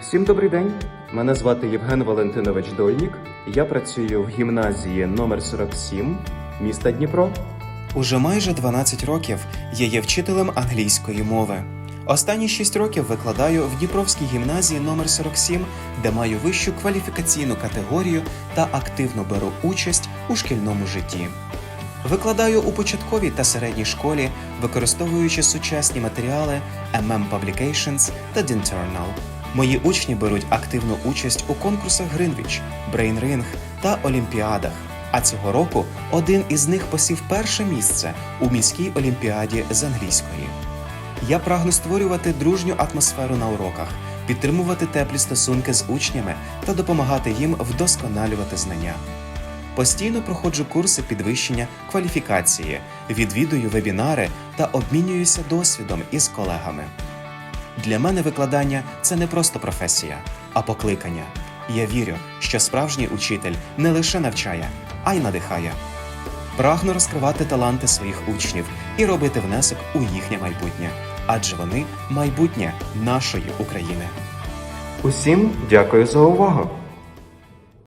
Всім добрий день. Мене звати Євген Валентинович Дойнік. Я працюю в гімназії номер 47 міста Дніпро. Уже майже 12 років я є вчителем англійської мови. Останні 6 років викладаю в Дніпровській гімназії номер 47, де маю вищу кваліфікаційну категорію та активно беру участь у шкільному житті. Викладаю у початковій та середній школі, використовуючи сучасні матеріали MM Publications та Dinternal. Мої учні беруть активну участь у конкурсах Гринвіч, Брейнринг та Олімпіадах. А цього року один із них посів перше місце у міській олімпіаді з англійської. Я прагну створювати дружню атмосферу на уроках, підтримувати теплі стосунки з учнями та допомагати їм вдосконалювати знання. Постійно проходжу курси підвищення кваліфікації, відвідую вебінари та обмінююся досвідом із колегами. Для мене викладання це не просто професія, а покликання. Я вірю, що справжній учитель не лише навчає, а й надихає. Прагну розкривати таланти своїх учнів і робити внесок у їхнє майбутнє, адже вони майбутнє нашої України. Усім дякую за увагу.